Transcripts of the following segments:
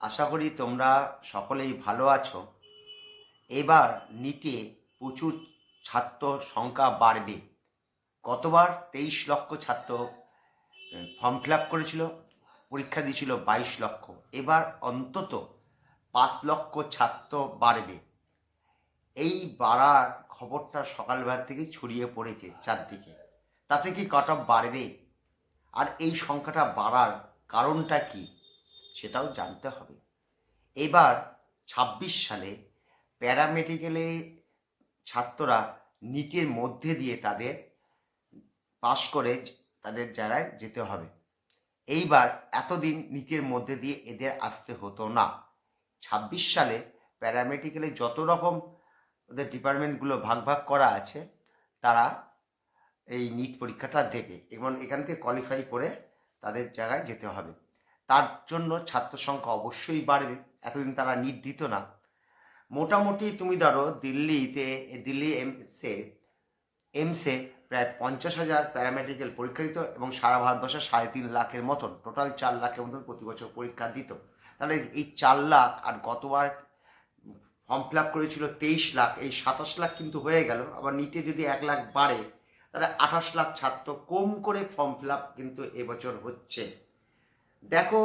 আশা করি তোমরা সকলেই ভালো আছো। এবার নিটে প্রচুর ছাত্র সংখ্যা বাড়বে। গতবার তেইশ লক্ষ ছাত্র ফর্ম ফিল করেছিল, পরীক্ষা দিয়েছিল বাইশ লক্ষ। এবার অন্তত পাঁচ লক্ষ ছাত্র বাড়বে। এই বাড়ার খবরটা সকালবেলা থেকে ছড়িয়ে পড়েছে চারদিকে। তাতে কি কাট বাড়বে? আর এই সংখ্যাটা বাড়ার কারণটা কি? সেটাও জানতে হবে। এবার ছাব্বিশ সালে প্যারামেডিকেলে ছাত্ররা নিটের মধ্যে দিয়ে তাদের পাশ করে তাদের জায়গায় যেতে হবে। এইবার এতদিন নিটের মধ্যে দিয়ে এদের আসতে হতো না। ছাব্বিশ সালে প্যারামেডিকেলে যত রকম ওদের ডিপার্টমেন্টগুলো ভাগ ভাগ করা আছে, তারা এই নিট পরীক্ষাটা দেবে এবং এখান থেকে কোয়ালিফাই করে তাদের জায়গায় যেতে হবে। তার জন্য ছাত্র সংখ্যা অবশ্যই বাড়বে, এতদিন তারা নিট দিত না। মোটামুটি তুমি ধরো দিল্লিতে, দিল্লি এমসে এমসে প্রায় পঞ্চাশ হাজার প্যারামেডিক্যাল পরীক্ষা দিত এবং সারা ভারতবর্ষে সাড়ে তিন লাখের মতন টোটাল চার লাখের মতন প্রতি বছর পরীক্ষা দিত। তাহলে এই চার লাখ আর গতবার ফর্ম ফিল আপ করেছিল তেইশ লাখ, এই সাতাশ লাখ কিন্তু হয়ে গেল, আবার নিটে যদি এক লাখ বাড়ে, তাহলে আঠাশ লাখ ছাত্র কম করে ফর্ম ফিল আপ কিন্তু এবছর হচ্ছে। দেখো,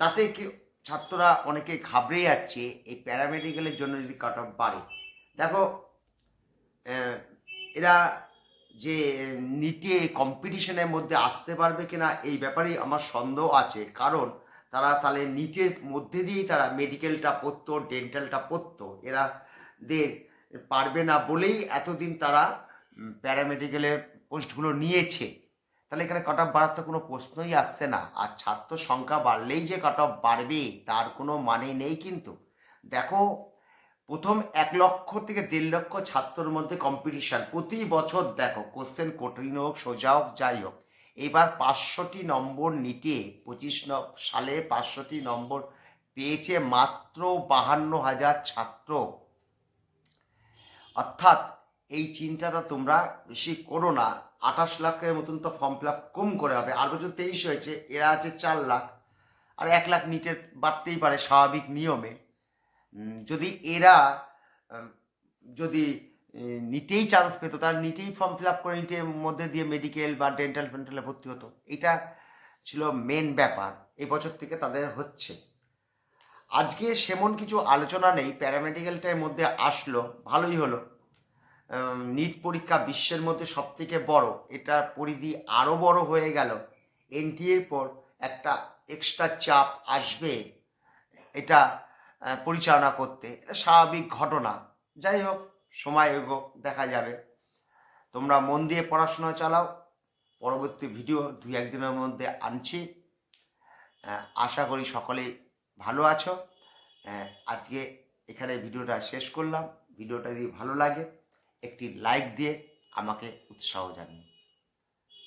তাতে কি ছাত্ররা অনেকে ঘাবড়ে যাচ্ছে, এই প্যারামেডিক্যালের জন্য যদি কাট অফ বাড়ে। দেখো এরা যে নিটে কম্পিটিশনের মধ্যে আসতে পারবে কিনা, এই ব্যাপারেই আমার সন্দেহ আছে। কারণ, তারা তাহলে নিটের মধ্যে দিয়েই তারা মেডিকেলটা পড়তো ডেন্টালটা পড়তো। এরা দের পারবে না বলেই এতদিন তারা প্যারামেডিক্যালের পোস্টগুলো নিয়েছে। তাহলে এখানে কাট অফ বাড়ার তো কোনো প্রশ্নই আসছে না। আর ছাত্র সংখ্যা বাড়লেই যে কাট অফ বাড়বে, তার কোনো মানে নেই কিন্তু। দেখো, প্রথম এক লক্ষ থেকে দেড় লক্ষ ছাত্রর মধ্যে কম্পিটিশান প্রতি বছর দেখো কোশ্চেন কঠিন হোক, সোজা হোক, যাই হোক, এবার পাঁচশোটি নম্বর নিটে পঁচিশ সালে পাঁচশোটি নম্বর পেয়েছে মাত্র বাহান্ন হাজার ছাত্র। অর্থাৎ এই চিন্তাটা তোমরা বেশি করো না। আঠাশ লাখের মতন তো ফর্ম ফিল কম করে হবে। আর বছর তেইশ হয়েছে, এরা আছে চার লাখ। আর এক লাখ নিচে বাড়তেই পারে স্বাভাবিক নিয়মে। যদি এরা যদি নিটেই চান্স পেতো, তার নিটেই ফর্ম ফিল আপ করে নিটের মধ্যে দিয়ে মেডিকেল বা ডেন্টাল ফেন্টালে ভর্তি হতো। এটা ছিল মেন ব্যাপার। এবছর থেকে তাদের হচ্ছে। আজকে সেমন কিছু আলোচনা নেই প্যারামেডিক্যালটার মধ্যে আসলো, ভালোই হলো। নিট পরীক্ষা বিশ্বের মধ্যে সব থেকে বড়। এটার পরিধি আরও বড় হয়ে গেল। এনটিএর পর একটা এক্সট্রা চাপ আসবে এটা পরিচালনা করতে। স্বাভাবিক ঘটনা। যাই হোক, সময় এগো, দেখা যাবে। তোমরা মন দিয়ে পড়াশোনা চালাও। পরবর্তী ভিডিও দুই একদিনের মধ্যে আনছি। আশা করি সকলে ভালো আছো। আজকে এখানে ভিডিওটা শেষ করলাম। ভিডিওটা যদি ভালো লাগে একটি লাইক দিয়ে আমাকে উৎসাহ জানিয়ে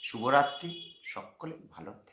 শুভরাত্রি সকলে ভালো থেকো।